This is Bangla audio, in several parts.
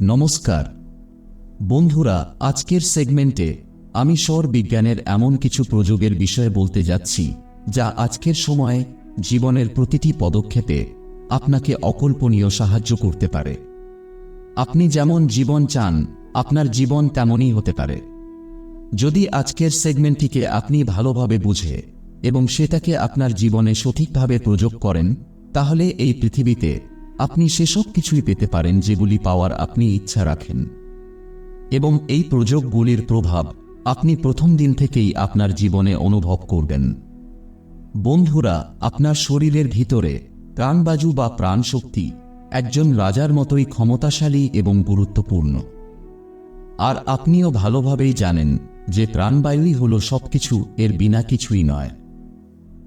নমস্কার। বন্ধুরা, আজকের সেগমেন্টে আমি সৌর বিজ্ঞানের এমন কিছু প্রযোগের বিষয়ে বলতে যাচ্ছি, যা আজকের সময়ে জীবনের প্রতিটি পদক্ষেপে আপনাকে অকল্পনীয় সাহায্য করতে পারে। আপনি যেমন জীবন চান, আপনার জীবন তেমনই হতে পারে। যদি আজকের সেগমেন্টটিকে আপনি ভালোভাবে বুঝে এবং সেটাকে আপনার জীবনে সঠিকভাবে প্রয়োগ করেন, তাহলে এই পৃথিবীতে আপনি সেসব কিছুই পেতে পারেন যেগুলি পাওয়ার আপনি ইচ্ছা রাখেন। এবং এই প্রযোগগুলির প্রভাব আপনি প্রথম দিন থেকেই আপনার জীবনে অনুভব করবেন। বন্ধুরা, আপনার শরীরের ভিতরে প্রাণবাজু বা প্রাণশক্তি একজন রাজার মতোই ক্ষমতাশালী এবং গুরুত্বপূর্ণ। আর আপনিও ভালোভাবেই জানেন যে প্রাণবায়ুই হল সবকিছু, এর বিনা কিছুই নয়।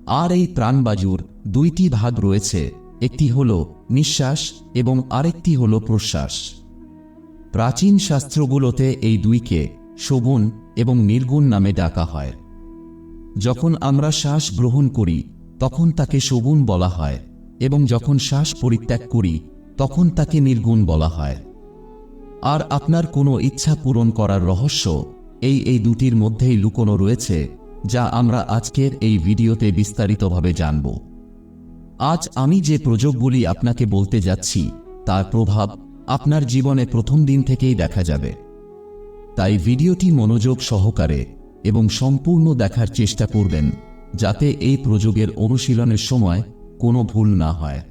আর এই প্রাণবাজুর দুইটি ভাগ রয়েছে একটি হল নিঃশ্বাস এবং আরেকটি হল প্রশ্বাস। প্রাচীন শাস্ত্রগুলোতে এই দুইকে শোভন এবং নির্গুণ নামে ডাকা হয়। যখন আমরা শ্বাস গ্রহণ করি, তখন তাকে শগুন বলা হয় এবং যখন শ্বাস পরিত্যাগ করি, তখন তাকে নির্গুণ বলা হয়। আর আপনার কোনো ইচ্ছা পূরণ করার রহস্য এই এই দুটির মধ্যেই লুকোনো রয়েছে, যা আমরা আজকের এই ভিডিওতে বিস্তারিতভাবে জানব। আজ আমি যে প্রযোগগুলি আপনাকে বলতে যাচ্ছি, তার প্রভাব আপনার জীবনে প্রথম দিন থেকেই দেখা যাবে। তাই ভিডিওটি মনোযোগ সহকারে এবং সম্পূর্ণ দেখার চেষ্টা করবেন, যাতে এই প্রযোগের অনুশীলনের সময় কোনো ভুল না হয়।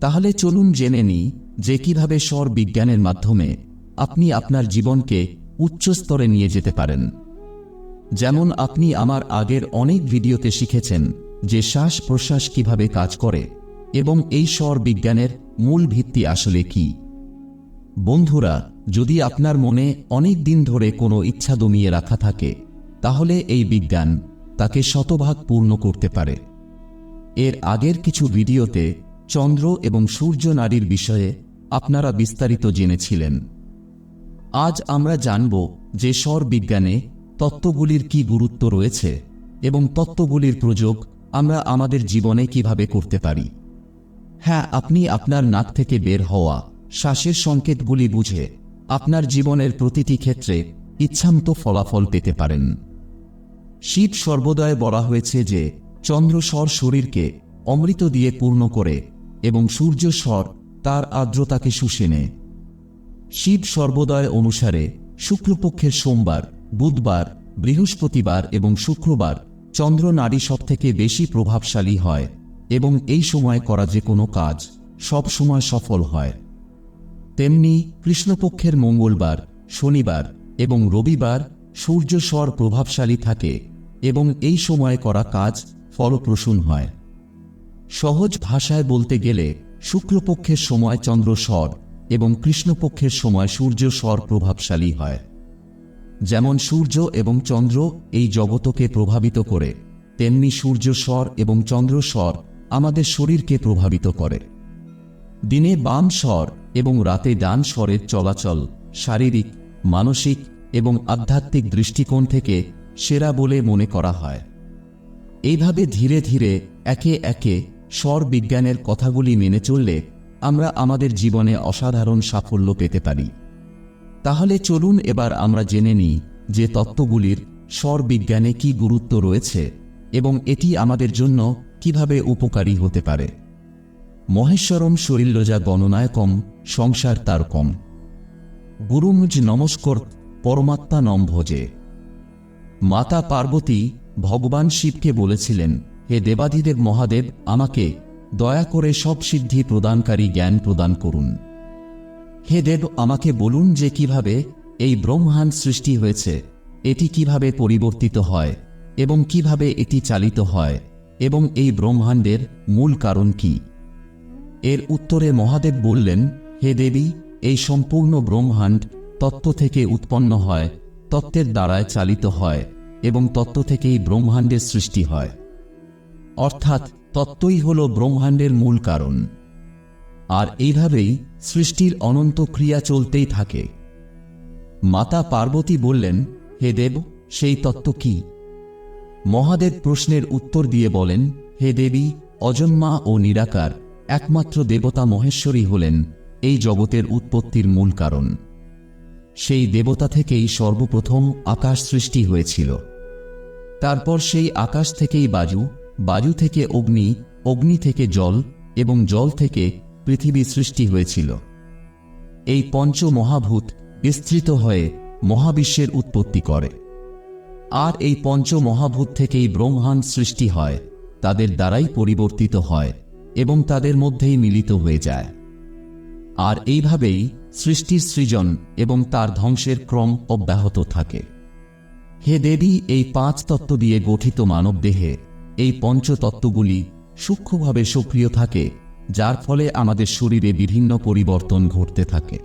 তাহলে চলুন জেনে নিই যে কীভাবে স্বর বিজ্ঞানের মাধ্যমে আপনি আপনার জীবনকে উচ্চ স্তরে নিয়ে যেতে পারেন। যেমন আপনি আমার আগের অনেক ভিডিওতে শিখেছেন যে শ্বাস প্রশ্বাস কীভাবে কাজ করে এবং এই স্বর বিজ্ঞানের মূল ভিত্তি আসলে কি? বন্ধুরা, যদি আপনার মনে অনেক দিন ধরে কোনো ইচ্ছা দমিয়ে রাখা থাকে, তাহলে এই বিজ্ঞান তাকে শতভাগ পূর্ণ করতে পারে। এর আগের কিছু ভিডিওতে চন্দ্র এবং সূর্য নারীর বিষয়ে আপনারা বিস্তারিত জেনেছিলেন। আজ আমরা জানব যে স্বর বিজ্ঞানে তত্ত্বগুলির কি গুরুত্ব রয়েছে এবং তত্ত্বগুলির প্রযোগ আমরা আমাদের জীবনে কীভাবে করতে পারি? হ্যাঁ আপনি আপনার নাক থেকে বের হওয়া, শ্বাসের সংকেতগুলি বুঝে আপনার জীবনের প্রতিটি ক্ষেত্রে ইচ্ছামতো ফলাফল পেতে পারেন। শীত সর্বদয় বলা হয়েছে যে, চন্দ্র স্বর শরীরকে অমৃত দিয়ে পূর্ণ করে এবং সূর্য স্বর তার আর্দ্রতাকে শুষে নেয় শিব সর্বদয় অনুসারে শুক্লপক্ষের সোমবার, বুধবার, বৃহস্পতিবার এবং শুক্রবার চন্দ্র নারী সব থেকে বেশি প্রভাবশালী হয়, এবং এই সময় করা যে কোনো কাজ সব সময় সফল হয়। তেমনি কৃষ্ণপক্ষের মঙ্গলবার, শনিবার এবং রবিবার সূর্য স্বর প্রভাবশালী থাকে, এবং এই সময় করা কাজ ফলপ্রসূন হয়। সহজ ভাষায় বলতে গেলে, শুক্লপক্ষের সময় চন্দ্র স্বর এবং কৃষ্ণপক্ষের সময় সূর্য স্বর প্রভাবশালী হয়। যেমন সূর্য এবং চন্দ্র এই জগতকে প্রভাবিত করে, তেমনি সূর্য স্বর এবং চন্দ্র স্বর আমাদের শরীরকে প্রভাবিত করে। দিনে বাম স্বর এবং রাতে ডান স্বরের চলাচল শারীরিক, মানসিক এবং আধ্যাত্মিক দৃষ্টিকোণ থেকে সেরা বলে মনে করা হয়। এইভাবে ধীরে ধীরে একে একে স্বর বিজ্ঞানের কথাগুলি মেনে চললে আমরা আমাদের জীবনে অসাধারণ সাফল্য পেতে পারি। তাহলে চলুন এবার আমরা জেনে নিই যে তত্ত্বগুলির স্বর বিজ্ঞানে কি গুরুত্ব রয়েছে এবং এটি আমাদের জন্য কীভাবে উপকারী হতে পারে। মহেশ্বরম শরীরলজা গণনায় কম সংসার তার কম গুরুমুজ নমস্কর পরমাত্মা নম ভোজে। মাতা পার্বতী ভগবান শিবকে বলেছিলেন, হে দেবাদিদেব মহাদেব, আমাকে দয়া করে সব সিদ্ধি প্রদানকারী জ্ঞান প্রদান করুন। হে দেব, আমাকে বলুন যে কীভাবে এই ব্রহ্মাণ্ড সৃষ্টি হয়েছে, এটি কীভাবে পরিবর্তিত হয় এবং কীভাবে এটি চালিত হয় এবং এই ব্রহ্মাণ্ডের মূল কারণ কি? এর উত্তরে মহাদেব বললেন, হে দেবী, এই সম্পূর্ণ ব্রহ্মাণ্ড তত্ত্ব থেকে উৎপন্ন হয়, তত্ত্বের দ্বারায় চালিত হয় এবং তত্ত্ব থেকেই ব্রহ্মাণ্ডের সৃষ্টি হয়। অর্থাৎ তত্ত্বই হল ব্রহ্মাণ্ডের মূল কারণ। আর এইভাবেই সৃষ্টির অনন্ত ক্রিয়া চলতেই থাকে। মাতা পার্বতী বললেন, হে দেব, সেই তত্ত্ব কি? মহাদেব প্রশ্নের উত্তর দিয়ে বলেন, হে দেবী, অজন্মা ও নিরাকার, একমাত্র দেবতা মহেশ্বরী হলেন, এই জগতের উৎপত্তির মূল কারণ। সেই দেবতা থেকেই সর্বপ্রথম আকাশ সৃষ্টি হয়েছিল। তারপর সেই আকাশ থেকেই বাজু বাজু থেকে অগ্নি অগ্নি থেকে জল এবং জল থেকে পৃথিবী সৃষ্টি হয়েছিল। এই পঞ্চ মহাভূত বিস্তৃত হয়ে মহাবিশ্বের উৎপত্তি করে। আর এই পঞ্চ মহাভূত থেকেই ব্রহ্মাণ্ড সৃষ্টি হয়, তাদের দ্বারাই পরিবর্তিত হয় এবং তাদের মধ্যেই মিলিত হয়ে যায়। আর এইভাবেই সৃষ্টির সৃজন এবং তার ধ্বংসের ক্রম অব্যাহত থাকে। হে দেবী, এই পাঁচ তত্ত্ব দিয়ে গঠিত মানবদেহে এই পঞ্চতত্ত্বগুলি সূক্ষ্মভাবে সক্রিয় থাকে যার ফলে আমাদের শরীরে বিভিন্ন পরিবর্তন ঘটতে থাকে।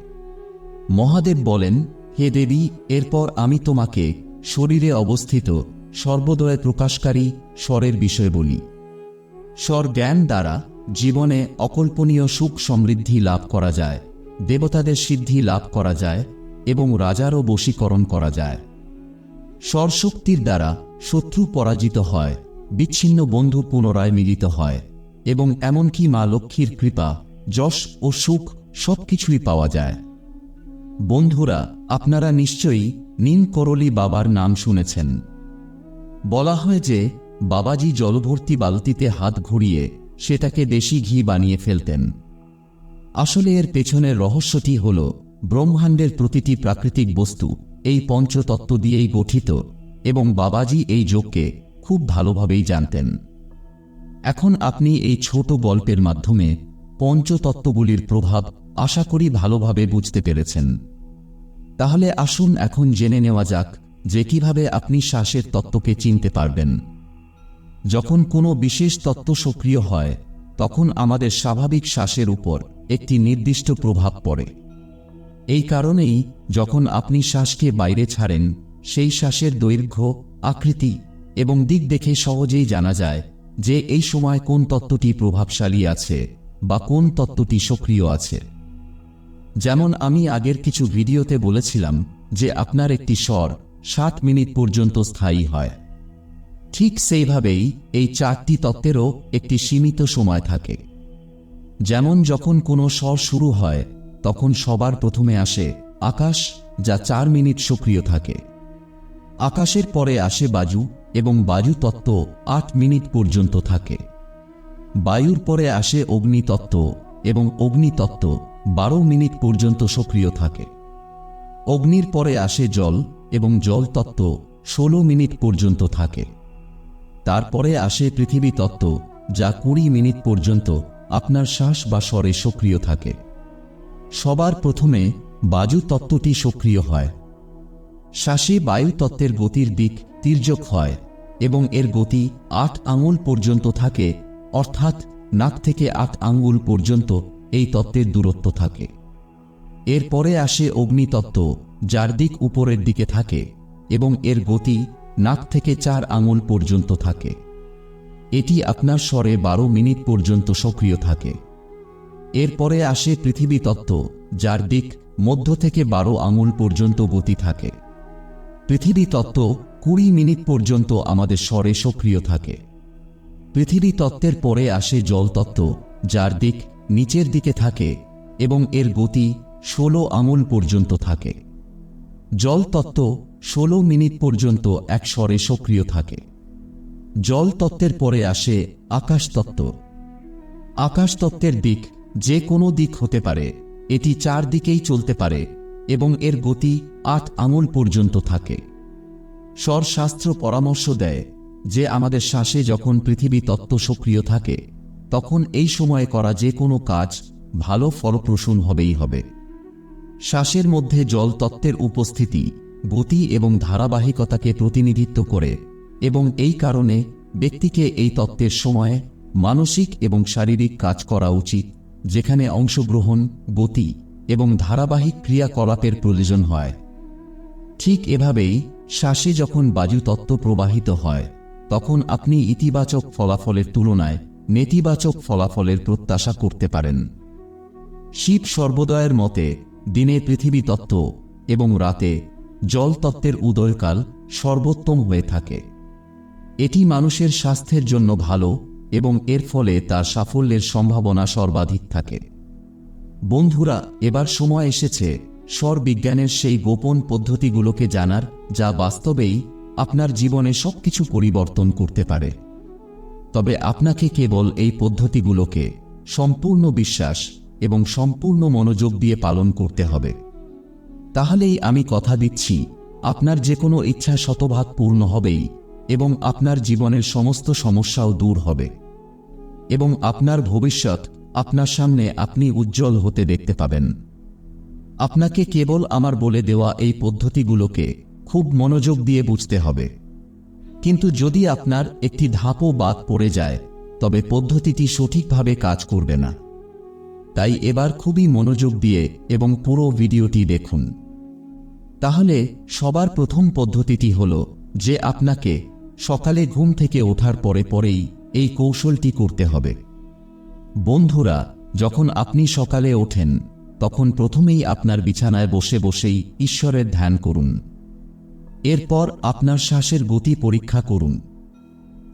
মহাদেব বলেন, হে দেবী, এরপর আমি তোমাকে শরীরে অবস্থিত, সর্বদয় প্রকাশকারী স্বরের বিষয় বলি। স্বর জ্ঞান দ্বারা জীবনে অকল্পনীয় সুখ সমৃদ্ধি লাভ করা যায়, দেবতাদের সিদ্ধি লাভ করা যায় এবং রাজারও বশীকরণ করা যায়। স্বরশক্তির দ্বারা শত্রু পরাজিত হয়, বিচ্ছিন্ন বন্ধু পুনরায় মিলিত হয়। এবং এমনকি মা লক্ষ্মীর কৃপা, যশ ও সুখ সবকিছুই পাওয়া যায়। বন্ধুরা, আপনারা নিশ্চয়ই নিম করলি বাবার নাম শুনেছেন। বলা হয় যে, বাবাজি জলভর্তি বালতিতে হাত ঘুরিয়ে সেটাকে দেশি ঘি বানিয়ে ফেলতেন। আসলে এর পেছনের রহস্যটি হল, ব্রহ্মাণ্ডের প্রতিটি প্রাকৃতিক বস্তু এই পঞ্চতত্ত্ব দিয়েই গঠিত এবং বাবাজি এই যোগকে খুব ভালোভাবেই জানতেন। এখন আপনি এই ছোট গল্পের মাধ্যমে পঞ্চতত্ত্বগুলির প্রভাব আশা করি ভালোভাবে বুঝতে পেরেছেন। তাহলে আসুন এখন জেনে নেওয়া যাক যে কীভাবে আপনি শ্বাসের তত্ত্বকে চিনতে পারবেন। যখন কোনো বিশেষ তত্ত্ব সক্রিয় হয়, তখন আমাদের স্বাভাবিক শ্বাসের উপর একটি নির্দিষ্ট প্রভাব পড়ে। এই কারণেই যখন আপনি শ্বাসকে বাইরে ছাড়েন, সেই শ্বাসের দৈর্ঘ্য, আকৃতি এবং দিক দেখে সহজেই জানা যায় যে এই সময় কোন তত্ত্বটি প্রভাবশালী আছে বা কোন তত্ত্বটি সক্রিয় আছে। যেমন আমি আগের কিছু ভিডিওতে বলেছিলাম যে আপনার একটি স্বর ষাট মিনিট পর্যন্ত স্থায়ী হয়। ঠিক সেইভাবেই এই চারটি তত্ত্বেরও একটি সীমিত সময় থাকে। যেমন যখন কোনো স্বর শুরু হয়, তখন সবার প্রথমে আসে আকাশ, যা চার মিনিট সক্রিয় থাকে। আকাশের পরে আসে বাজু এবং বায়ু তত্ত্ব আট মিনিট পর্যন্ত থাকে। বায়ুর পরে আসে অগ্নিতত্ত্ব এবং অগ্নিতত্ত্ব বারো মিনিট পর্যন্ত সক্রিয় থাকে। অগ্নির পরে আসে জল এবং জল তত্ত্ব ষোলো মিনিট পর্যন্ত থাকে। তারপরে আসে পৃথিবী তত্ত্ব যা কুড়ি মিনিট পর্যন্ত আপনার শ্বাস বা স্বরে সক্রিয় থাকে। সবার প্রথমে বাজু তত্ত্বটি সক্রিয় হয়। শ্বাসে বায়ু তত্ত্বের গতির দিক তির্যক হয় এবং এর গতি আট আঙুল পর্যন্ত থাকে, অর্থাৎ নাক থেকে আট আঙ্গুল পর্যন্ত এই তত্ত্বের দূরত্ব থাকে। এরপরে আসে অগ্নিতত্ত্ব, যার দিক উপরের দিকে থাকে এবং এর গতি নাক থেকে চার আঙুল পর্যন্ত থাকে। এটি আপনার স্বরে বারো মিনিট পর্যন্ত সক্রিয় থাকে। এরপরে আসে পৃথিবী তত্ত্ব যার দিক মধ্য থেকে বারো আঙুল পর্যন্ত গতি থাকে। পৃথিবী তত্ত্ব কুড়ি মিনিট পর্যন্ত আমাদের স্বরে সক্রিয় থাকে। পৃথিবী তত্ত্বের পরে আসে জল তত্ত্ব, যার দিক নিচের দিকে থাকে এবং এর গতি ষোলো আঙুল পর্যন্ত থাকে। জল তত্ত্ব ষোলো মিনিট পর্যন্ত এক স্বরে সক্রিয় থাকে। জল তত্ত্বের পরে আসে আকাশ তত্ত্ব। আকাশ তত্ত্বের দিক যে কোনো দিক হতে পারে, এটি চার দিকেই চলতে পারে এবং এর গতি আট আঙুল পর্যন্ত থাকে। স্বরশাস্ত্র পরামর্শ দেয় যে আমাদের শ্বাসে যখন পৃথিবী তত্ত্ব সক্রিয় থাকে, তখন এই সময়ে করা যে কোনো কাজ ভালো ফলপ্রসূন হবেই হবে। শ্বাসের মধ্যে জল তত্ত্বের উপস্থিতি, গতি এবং ধারাবাহিকতাকে প্রতিনিধিত্ব করে এবং এই কারণে ব্যক্তিকে এই তত্ত্বের সময়ে মানসিক এবং শারীরিক কাজ করা উচিত, যেখানে অংশগ্রহণ, গতি এবং ধারাবাহিক ক্রিয়াকলাপের প্রয়োজন হয়। ঠিক এভাবেই শ্বাসে যখন বায়ু তত্ত্ব প্রবাহিত হয়, তখন আপনি ইতিবাচক ফলাফলের তুলনায় নেতিবাচক ফলাফলের প্রত্যাশা করতে পারেন। শিব সর্বদয়ের মতে, দিনে পৃথিবী তত্ত্ব এবং রাতে জল তত্ত্বের উদয়কাল সর্বোত্তম হয়ে থাকে। এটি মানুষের স্বাস্থ্যের জন্য ভালো এবং এর ফলে তার সাফল্যের সম্ভাবনা সর্বাধিক থাকে। বন্ধুরা, এবার সময় এসেছে স্বর বিজ্ঞানের সেই গোপন পদ্ধতিগুলোকে জানার, যা বাস্তবেই আপনার জীবনে সবকিছু পরিবর্তন করতে পারে। তবে আপনাকে কেবল এই পদ্ধতিগুলোকে সম্পূর্ণ বিশ্বাস এবং সম্পূর্ণ মনোযোগ দিয়ে পালন করতে হবে। তাহলেই আমি কথা দিচ্ছি, আপনার যে কোনো ইচ্ছা শতভাগ পূর্ণ হবেই এবং আপনার জীবনের সমস্ত সমস্যাও দূর হবে। এবং আপনার ভবিষ্যৎ আপনার সামনে আপনি উজ্জ্বল হতে দেখতে পাবেন। আপনাকে কেবল আমার বলে দেওয়া এই পদ্ধতিগুলোকে খুব মনোযোগ দিয়ে বুঝতে হবে। কিন্তু যদি আপনার একটি ধাপও বাদ পড়ে যায়, তবে পদ্ধতিটি সঠিকভাবে কাজ করবে না। তাই এবার খুবই মনোযোগ দিয়ে এবং পুরো ভিডিওটি দেখুন। তাহলে সবার প্রথম পদ্ধতিটি হল যে আপনাকে সকালে ঘুম থেকে ওঠার পরে পরেই এই কৌশলটি করতে হবে। বন্ধুরা, যখন আপনি সকালে ওঠেন, তখন প্রথমেই আপনার বিছানায় বসে বসেই ঈশ্বরের ধ্যান করুন। এরপর আপনার শ্বাসের গতি পরীক্ষা করুন।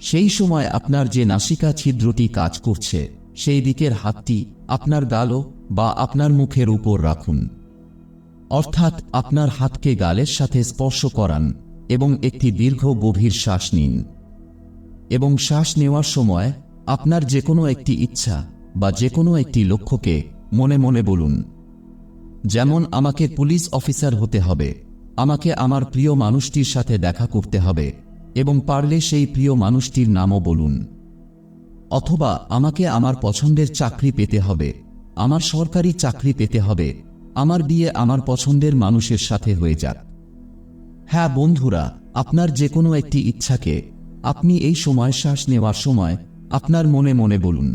সেই সময় আপনার যে নাসিকা ছিদ্রটি কাজ করছে, সেই দিকের হাতটি আপনার গালও বা আপনার মুখের উপর রাখুন। অর্থাৎ আপনার হাতকে গালের সাথে স্পর্শ করান এবং একটি দীর্ঘ গভীর শ্বাস নিন। এবং শ্বাস নেওয়ার সময় আপনার যে কোনো একটি ইচ্ছা বা যে কোনো একটি লক্ষ্যকে মনে মনে বলুন। যেমন, আমাকে পুলিশ অফিসার হতে হবে। আমাকে আমার প্রিয় মানুষটির সাথে দেখা করতে হবে এবং পারলে সেই প্রিয় মানুষটির নামও বলুন। অথবা, আমাকে আমার পছন্দের চাকরি পেতে হবে। আমার সরকারি চাকরি পেতে হবে। আমার বিয়ে আমার পছন্দের মানুষের সাথে হয়ে যাক। হ্যাঁ বন্ধুরা, আপনার যে কোনো একটি ইচ্ছাকে আপনি এই সময় শ্বাস নেওয়ার সময় আপনার মনে মনে বলুন।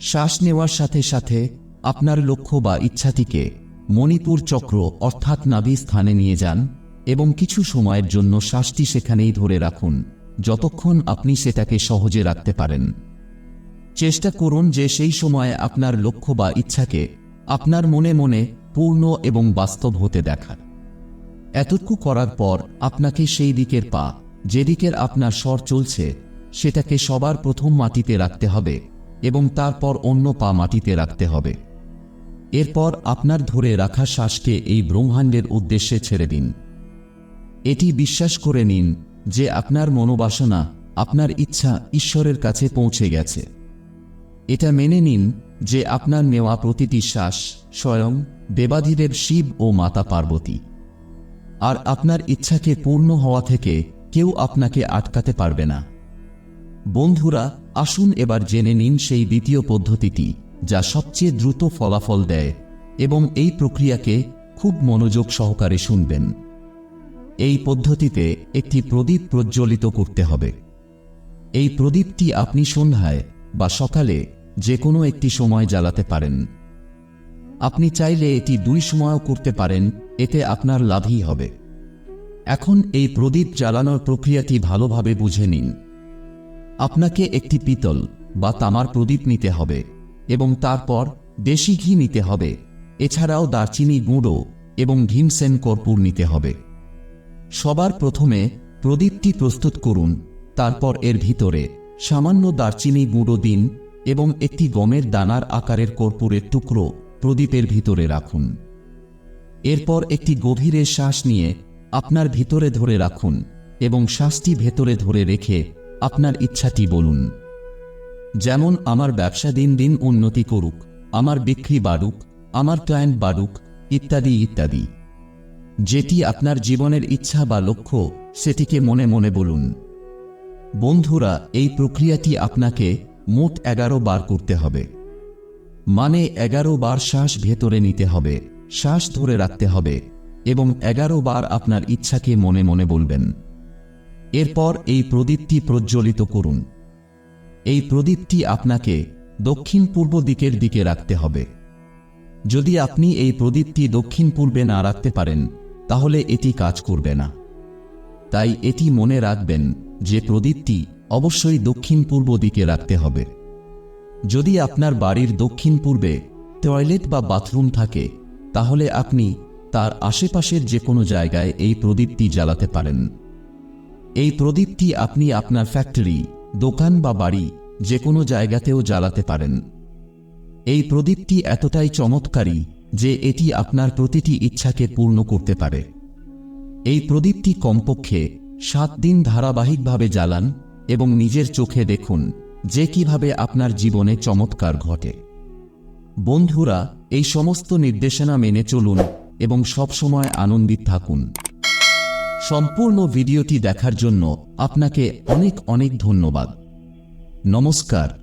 শ্বাস নেওয়ার সাথে সাথে আপনার লক্ষ্য বা ইচ্ছাটিকে মণিপুর চক্র অর্থাৎ নাভি স্থানে নিয়ে যান এবং কিছু সময়ের জন্য শ্বাসটি সেখানেই ধরে রাখুন, যতক্ষণ আপনি সেটাকে সহজে রাখতে পারেন। চেষ্টা করুন যে সেই সময়ে আপনার লক্ষ্য বা ইচ্ছাকে আপনার মনে মনে পূর্ণ এবং বাস্তব হতে দেখার। এতটুকু করার পর আপনাকে সেই দিকের পা, যেদিকের আপনার স্বর চলছে সেটাকে সবার প্রথম মাটিতে রাখতে হবে এবং তারপর অন্য পা মাটিতে রাখতে হবে। এরপর আপনার ধরে রাখা শ্বাসকে এই ব্রহ্মাণ্ডের উদ্দেশ্যে ছেড়ে দিন। এটি বিশ্বাস করে নিন যে আপনার মনোবাসনা, আপনার ইচ্ছা ঈশ্বরের কাছে পৌঁছে গেছে। এটা মেনে নিন যে আপনার নেওয়া প্রতিটি শ্বাস স্বয়ং দেবাধিদেব শিব ও মাতা পার্বতী। আর আপনার ইচ্ছাকে পূর্ণ হওয়া থেকে কেউ আপনাকে আটকাতে পারবে না। বন্ধুরা, আসুন এবার জেনে নিন সেই দ্বিতীয় পদ্ধতিটি, যা সবচেয়ে দ্রুত ফলাফল দেয় এবং এই প্রক্রিয়াকে খুব মনোযোগ সহকারে শুনবেন। এই পদ্ধতিতে একটি প্রদীপ প্রজ্বলিত করতে হবে। এই প্রদীপটি আপনি সন্ধ্যায় বা সকালে যে কোনো একটি সময় জ্বালাতে পারেন। আপনি চাইলে এটি দুই সময়ও করতে পারেন, এতে আপনার লাভই হবে। এখন এই প্রদীপ জ্বালানোর প্রক্রিয়াটি ভালোভাবে বুঝে নিন। আপনাকে একটি পিতল বা তামার প্রদীপ নিতে হবে এবং তারপর দেশি ঘি নিতে হবে। এছাড়াও দারচিনি গুঁড়ো এবং ভীমসেন কর্পূর নিতে হবে। সবার প্রথমে প্রদীপটি প্রস্তুত করুন, তারপর এর ভিতরে সামান্য দারচিনি গুঁড়ো দিন এবং একটি গমের দানার আকারের কর্পূরের টুকরো প্রদীপের ভিতরে রাখুন। এরপর একটি গভীরে শ্বাস নিয়ে আপনার ভিতরে ধরে রাখুন এবং শ্বাসটি ভেতরে ধরে রেখে আপনার ইচ্ছাটি বলুন। যেমন আমার ব্যবসা দিন দিন উন্নতি করুক, আমার বিক্রি বাড়ুক, আমার ক্লায়েন্ট বাড়ুক, ইত্যাদি ইত্যাদি। যেটি আপনার জীবনের ইচ্ছা বা লক্ষ্য, সেটিকে মনে মনে বলুন। বন্ধুরা, এই প্রক্রিয়াটি আপনাকে মোট এগারো বার করতে হবে। মানে এগারো বার শ্বাস ভেতরে নিতে হবে, শ্বাস ধরে রাখতে হবে এবং এগারো বার আপনার ইচ্ছাকে মনে মনে বলবেন। এরপর এই প্রদীপটি প্রজ্বলিত করুন। এই প্রদীপটি আপনাকে দক্ষিণ পূর্ব দিকের দিকে রাখতে হবে। যদি আপনি এই প্রদীপটি দক্ষিণ পূর্বে না রাখতে পারেন, তাহলে এটি কাজ করবে না। তাই এটি মনে রাখবেন যে প্রদীপটি অবশ্যই দক্ষিণ পূর্ব দিকে রাখতে হবে। যদি আপনার বাড়ির দক্ষিণ পূর্বে টয়লেট বা বাথরুম থাকে, তাহলে আপনি তার আশেপাশের যে কোনো জায়গায় এই প্রদীপটি জ্বালাতে পারেন। এই প্রদীপটি আপনি আপনার ফ্যাক্টরি, দোকান বা বাড়ি যে কোনো জায়গাতেও জ্বালাতে পারেন। এই প্রদীপটি এতটাই চমৎকারী যে এটি আপনার প্রতিটি ইচ্ছাকে পূর্ণ করতে পারে। এই প্রদীপটি কমপক্ষে সাত দিন ধারাবাহিকভাবে জ্বালান এবং নিজের চোখে দেখুন যে কীভাবে আপনার জীবনে চমৎকার ঘটে। বন্ধুরা, এই সমস্ত নির্দেশনা মেনে চলুন এবং সবসময় আনন্দিত থাকুন। সম্পূর্ণ ভিডিওটি দেখার জন্য আপনাকে অনেক অনেক ধন্যবাদ। নমস্কার।